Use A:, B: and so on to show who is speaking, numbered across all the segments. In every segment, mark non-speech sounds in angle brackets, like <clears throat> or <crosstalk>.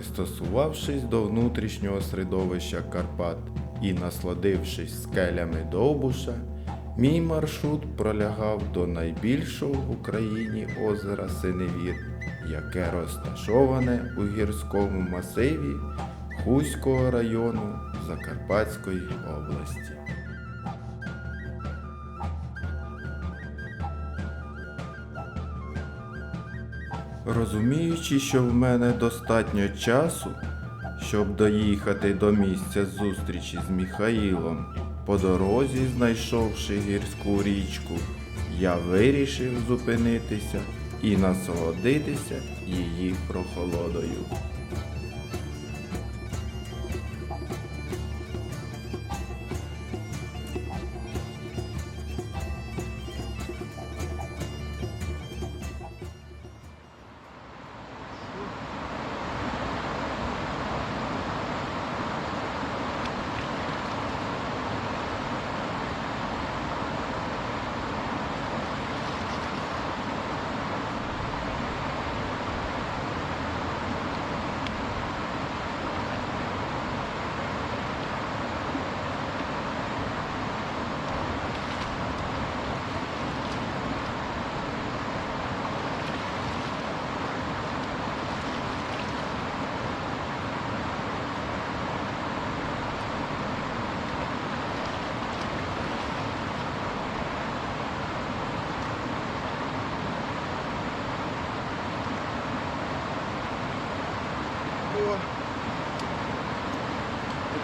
A: Пристосувавшись до внутрішнього середовища Карпат і насладившись скелями Довбуша, мій маршрут пролягав до найбільшого в Україні озера Синевір, яке розташоване у гірському масиві Хуського району Закарпатської області. Розуміючи, що в мене достатньо часу, щоб доїхати до місця зустрічі з Міхаїлом, по дорозі, знайшовши гірську річку, я вирішив зупинитися і насолодитися її прохолодою.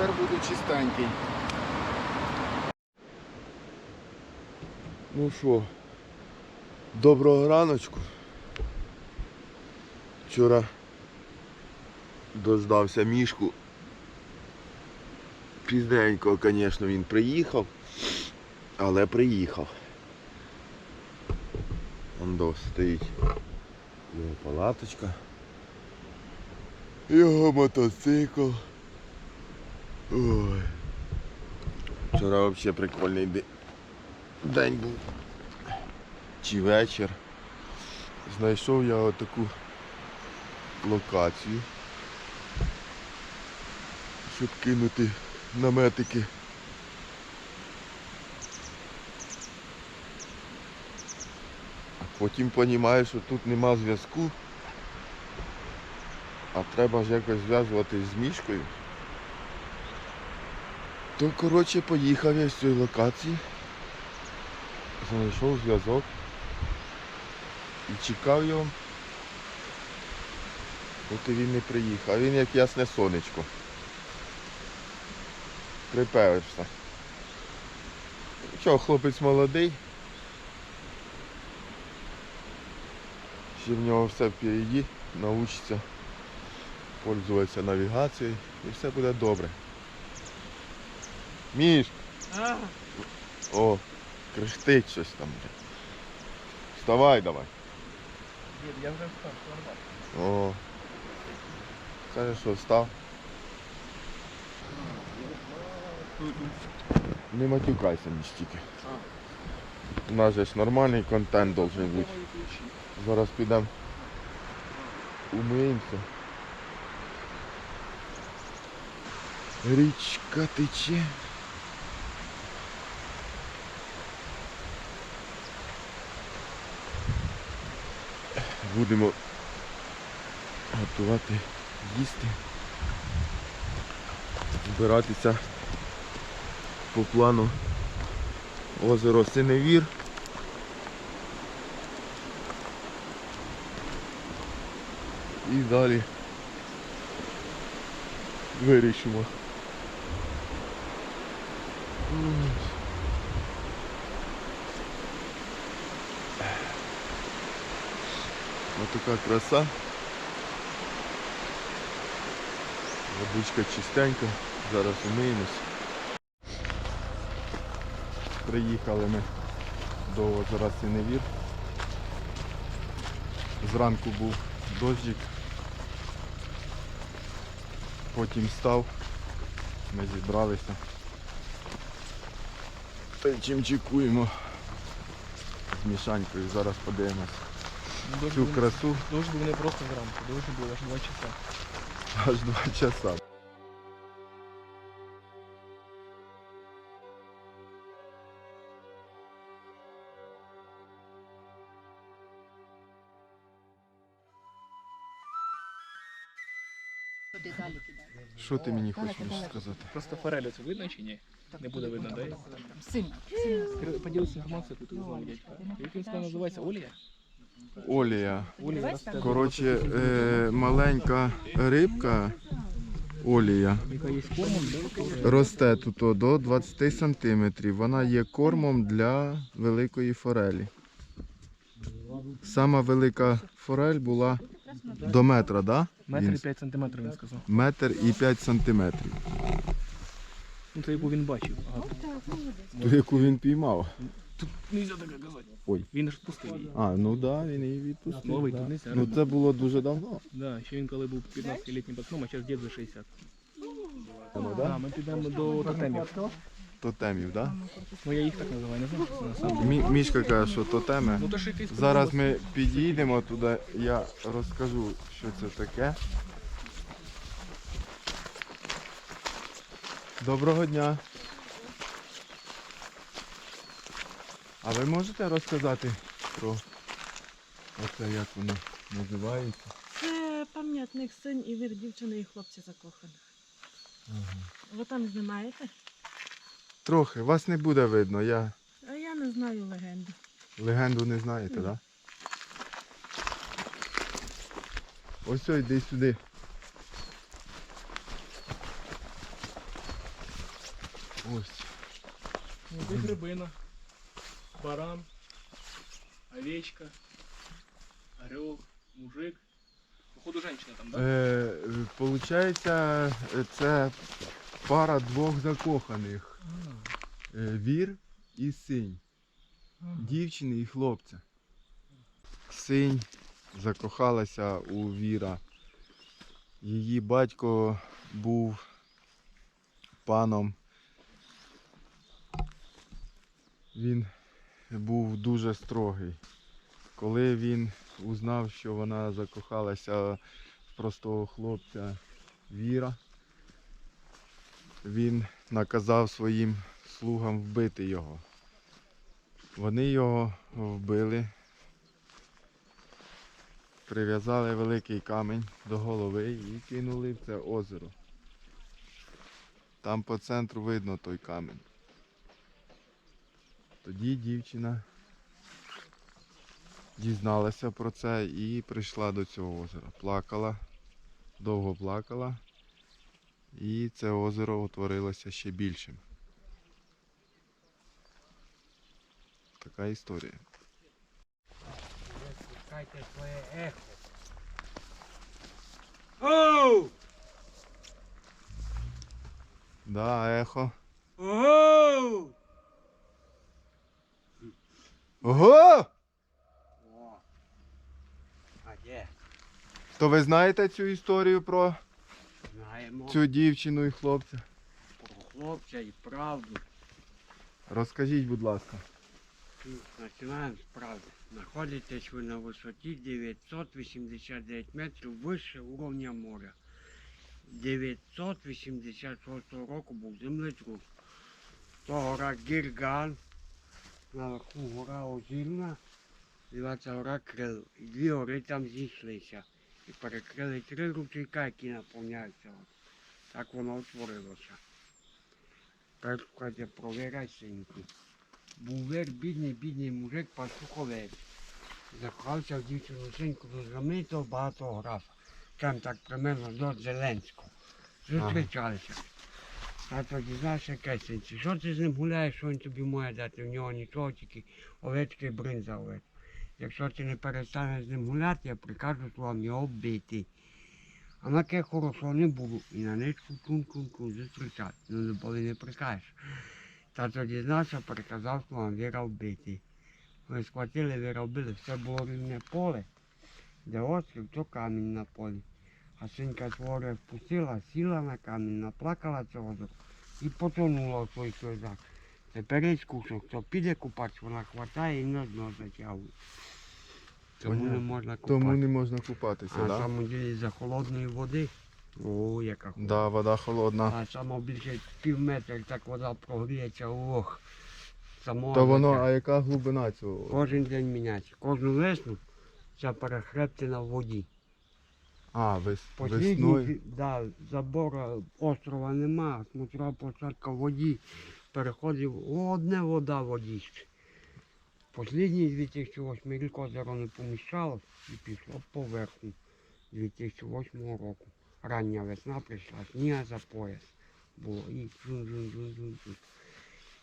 B: Тепер буду чистенький. Ну що, доброго раночку. Вчора дождався мішку. Пізненько, звісно, він приїхав, але приїхав. Он до стоїть його палаточка. Його мотоцикл. Ой. Вчора взагалі прикольний день був. Чи вечір. Знайшов я отаку локацію. Щоб кинути наметики. А потім розумію, що тут нема зв'язку. А треба ж якось зв'язуватись з мішкою. То коротше поїхав я з цієї локації. Знайшов зв'язок. І чекав його. Поки він не приїхав. Він як ясне сонечко. Припевився. Чого, хлопець молодий. Ще в нього все впереді, научиться пользуватися навігацією і все буде добре. Міш! О, кряхтить щось там. Вставай давай.
C: Я вже встав, нормально.
B: О. Каже, що встав. Не матюкайся ніж тільки. У нас же ж нормальний контент должен бути. Зараз підемо умиємося. Річка тече. Будемо готувати їсти. Збиратися по плану озеро Синевір. І далі вирішимо. М. Ось така краса. Водичка чистенька, зараз умиємось. Приїхали ми до озера Синевір. Зранку був дощик, потім став, ми зібралися. Чим чекуємо з мішанькою, зараз подивимось
C: Дощ
B: цю
C: був,
B: красу.
C: дощ був не просто зранку, дощ був аж 2 часа.
A: Аж два часа.
D: Туди далі кидати.
A: Що ти мені хочеш сказати?
C: Просто форель це видно чи ні? Не буде видно, да?
D: Сильно, сильно.
C: Поділися інформацією, яку ти узнав у дядька. Як він сказав, називається Олія?
A: Олія. Коротше, е, маленька рибка олія росте тут до 20 сантиметрів. Вона є кормом для великої форелі. Сама велика форель була до метра, да?
C: Метр і 5 сантиметрів, він сказав.
A: Метр і 5 сантиметрів.
C: Ну це яку він бачив.
A: Ту, яку він піймав.
C: Тут нельзя таке казати.
A: Ой.
C: Він ж відпустив її.
A: А, ну так, да, він її відпустив.
C: Ловить
A: да.
C: тут нельзя,
A: Ну це було дуже давно.
C: Да, ще він коли був 15-літнім пацаном, а зараз дід за 60.
A: Ну,
C: Да, ми підемо до тотемів.
A: Тотемів, так?
C: Ну я їх так називаю, не знаю, що це на самом
A: Мі- Мішка каже, що тотеми.
C: Ну то ж якийсь
A: Зараз ми підійдемо туди, я розкажу, що це таке. Доброго дня. А ви можете розказати про оце, як воно називається?
E: Це пам'ятник син і вір дівчини і хлопця закоханих. Ви там знімаєте?
A: Трохи, вас не буде видно, я
E: А я не знаю легенду.
A: легенду не знаєте, так? Да? Ось ой, йди сюди. Ось.
C: Ну, тут рибина, баран, овечка, орел, мужик. Походу, женщина там, да?
A: Е, получається, це пара двох закоханих. Е, вір і синь. Дівчини і хлопця. Синь закохалася у Віра. Її батько був паном. Він був дуже строгий. Коли він узнав, що вона закохалася в простого хлопця Віра, він наказав своїм слугам вбити його. Вони його вбили, прив'язали великий камінь до голови і кинули в це озеро. Там по центру видно той камінь. Тоді дівчина дізналася про це і прийшла до цього озера. Плакала, довго плакала, і це озеро утворилося ще більшим. Така історія.
F: Шукайте своє ехо. Оу!
A: Да, ехо.
F: Оу!
A: Ого!
F: О! А де?
A: То ви знаєте цю історію про
F: Знаємо
A: цю дівчину і хлопця?
F: про хлопця і правду.
A: Розкажіть, будь ласка.
F: Починаємо з правди. Знаходитесь ви на висоті 989 метрів вище уровня моря. 986 року був землетрус. То гора Гірган, наверху гора Озірна, називається гора Крил. І дві гори там зійшлися. І перекрили три ручейка, які наповняються. Так воно утворилося. Тепер скажете, провіряй синьку. Був вир, бідний, бідний мужик, пастух овець. Закохався в дівчину синьку до знаменитого багатографа. Там так примерно до Зеленського. Зустрічалися. Тато дізнався кесенці, що ти з ним гуляєш, що він тобі має дати? В нього нічого, тільки овечки і бринза овець. Якщо ти не перестанеш з ним гуляти, я прикажу вам його вбити. А на ке хорошого не буду. І на ничку кун-кун-кун зустрічати. Ну, не коли не прикажеш. Тато дізнався, приказав вам Віра вбити. Ми схватили, Віра вбили, все було рівне поле, де острів, то камінь на полі. А синька свого впустила, сіла на камінь, наплакала цього і потонула в свій сльозах. Тепер є кусок, хто піде купатися, вона хватає і на дно затягує. Тому не можна купатися.
A: Тому не можна купатися,
F: А?
A: Да?
F: деле за холодної води О, яка холодна.
A: Да, вода холодна.
F: А само більше пів метра, так вода прогріється, ох. Само
A: То воно, а яка глибина цього?
F: Кожен день міняється. Кожну весну ця перехребтина в воді.
A: А, вес,
F: Послідній, да, забору острова нема, смотрова площадка в воді. Переходив одне вода водіще. Послідній 2008 рік озеро не поміщалось і пішло поверху 2008 року. Рання весна прийшла, сніга за пояс було і жун жун жун жун жун.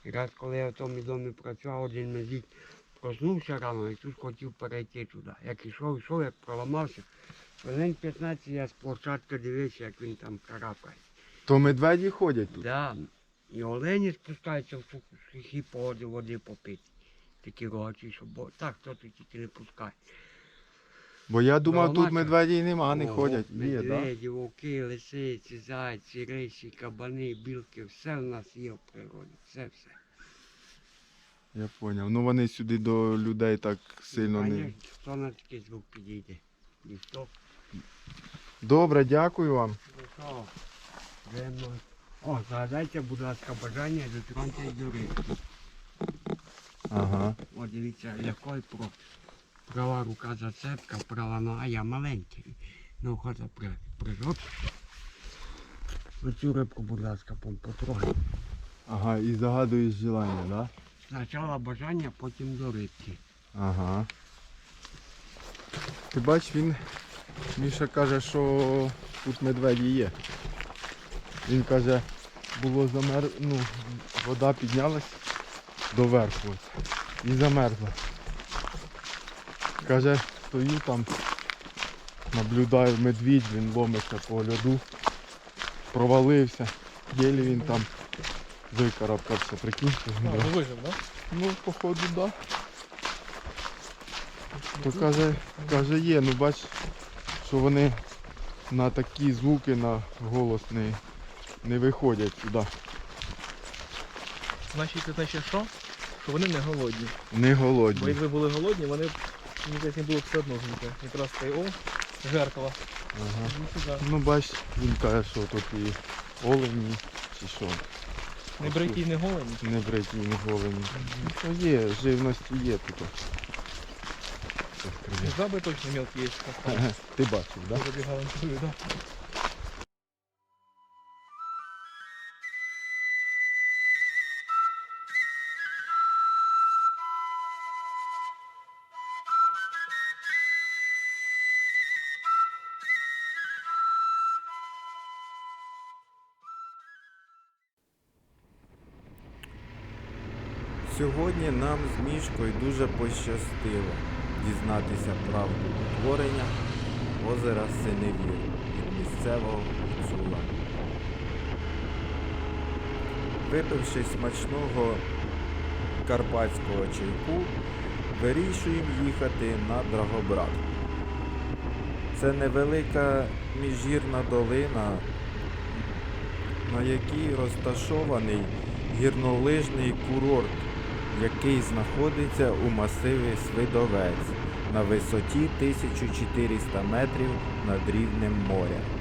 F: І раз коли я в тому домі працював, один медик проснувся рано і тут хотів перейти туди. Як ішов, йшов, як проламався. Хвилин 15 я з площадки дивився, як він там карабкає.
A: То медведі ходять тут.
F: Да. І олені спускаються в су- сухі погоди води попити. Такі рогачі, що бо так хто тут тільки не пускає.
A: Бо я думав, тут
F: Громадська.
A: медведі нема, не
F: О,
A: ходять. Є, да?
F: Вовки, лисиці, зайці, рисі, кабани, білки, все в нас є в природі. Все, все.
A: Я зрозумів. Ну вони сюди до людей так сильно не.
F: Хто на такий звук підійде? Ніхто.
A: Добре, дякую вам.
F: Ну. О, загадайте, будь ласка, бажання і дотроньтесь до рибки.
A: Ага.
F: О, дивіться, який про. Права рука зацепка, права нога, я маленький. Ну, охота при, прижоп. Оцю рибку, будь ласка, потрогай.
A: Ага, і загадуєш желання, да?
F: Спочатку бажання, потім до рибки.
A: Ага. Ти бач, він. Міша каже, що тут медведі є. Він каже, було замер... ну, вода піднялась доверху ось, і замерзла. Каже, стою там, наблюдаю медвідь, він ломиться по льоду, провалився, єлі він там викарабкався, прикинь.
C: А, ну вижив, да?
A: Ну, походу, да. То каже, каже, є, ну бач, що вони на такі звуки, на голос не, не виходять сюди.
C: Значить, це значить що? Що вони не голодні.
A: Не
C: Бо
A: голодні.
C: якби були голодні, вони б мені здається, не було б все одно жити. Якраз цей о, жертва.
A: Ага.
C: Ну, сюди.
A: Ну бач, він каже, що тут і олені, чи що.
C: Не бриті, не голені.
A: Не бриті, не голені. Угу. є, живності є тут.
C: Жаби точно мелкі є.
A: Ти бачив, так? Да?
C: Забігали, да?
G: Сьогодні нам з Мішкою дуже пощастило дізнатися правду утворення озера Синевір від місцевого гуцула. Випивши смачного карпатського чайку, вирішуємо їхати на Драгобрат. Це невелика міжгірна долина, на якій розташований гірнолижний курорт, який знаходиться у масиві Свидовець на висоті 1400 метрів над рівнем моря.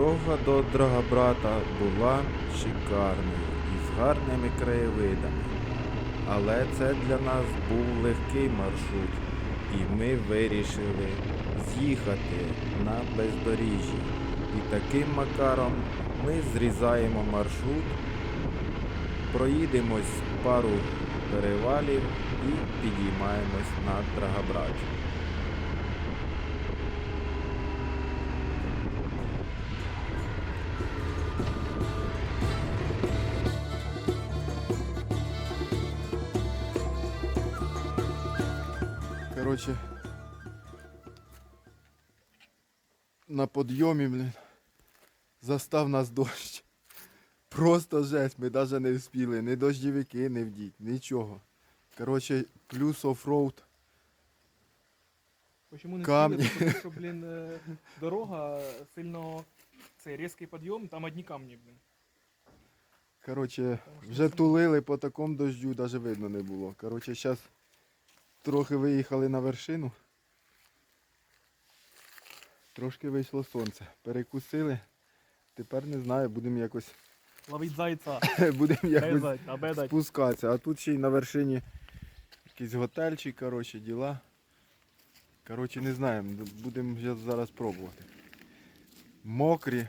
G: Дорога до Драгобрата була шикарною і з гарними краєвидами. Але це для нас був легкий маршрут, і ми вирішили з'їхати на бездоріжжя. І таким макаром ми зрізаємо маршрут, проїдемось пару перевалів і підіймаємось на Драгобрач.
A: Короче, на подйомі, блін, застав нас дощ. Просто жесть, ми навіть не вспіли, ні дощовики не вдіть, нічого. Короче, плюс оффроуд.
C: Почему не
A: Камні.
C: встигли? Тому що, блін, е, дорога сильно цей різкий підйом, там одні камні, блін.
A: Короче, вже тулили по такому дождю, навіть видно не було. Короче, зараз трохи виїхали на вершину. Трошки вийшло сонце. Перекусили. Тепер не знаю, будемо якось,
C: Ловить зайця, <laughs>
A: будемо якось
C: обедать.
A: спускатися. А тут ще й на вершині якийсь готельчик, коротше, діла. Коротше, не знаємо, будемо зараз пробувати. Мокрі.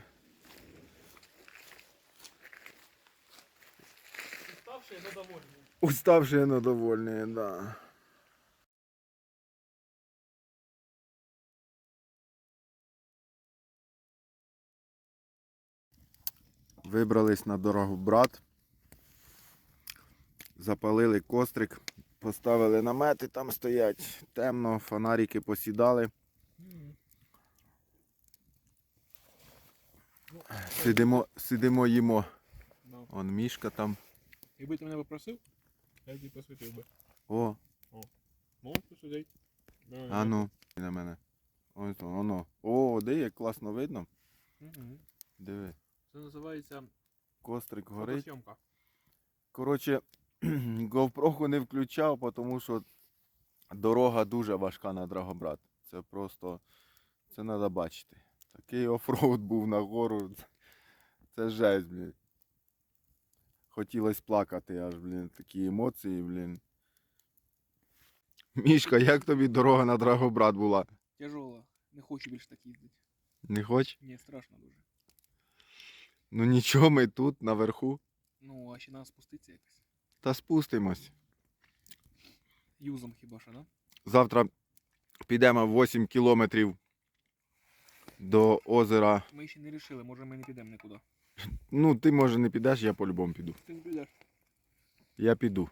C: Уставший, но довольний.
A: Уставшие, но довольные, да. Вибрались на дорогу брат. Запалили кострик, поставили намети, там стоять темно, фонарики посідали. Сидимо, сидимо, їмо.
C: Ну,
A: Он мішка там.
C: Якби ти мене попросив, я тобі посвятив би.
A: О,
C: Можеш посудити?
A: а ну, на мене. Ось воно. О, де як класно видно. Диви.
C: Це називається
A: Кострик горить.
C: фотосйомка.
A: Коротше, <clears throat> GoPro не включав, тому що дорога дуже важка на Драгобрат. Це просто. Це треба бачити. Такий офроуд був на гору. Це жесть, блін. Хотілося плакати аж, блін, такі емоції, блін. Мішка, як тобі дорога на Драгобрат була?
C: Тяжола. Не хочу більше так їздити.
A: Не хоч?
C: Ні, страшно дуже.
A: Ну нічого, ми тут, наверху.
C: Ну, а ще треба спуститися якось.
A: Та спустимось.
C: Юзом хіба що, да?
A: Завтра підемо 8 кілометрів до озера.
C: Ми ще не вирішили, може ми не підемо нікуди.
A: Ну, ти може не підеш, я по-любому піду.
C: Ти не підеш.
A: Я піду.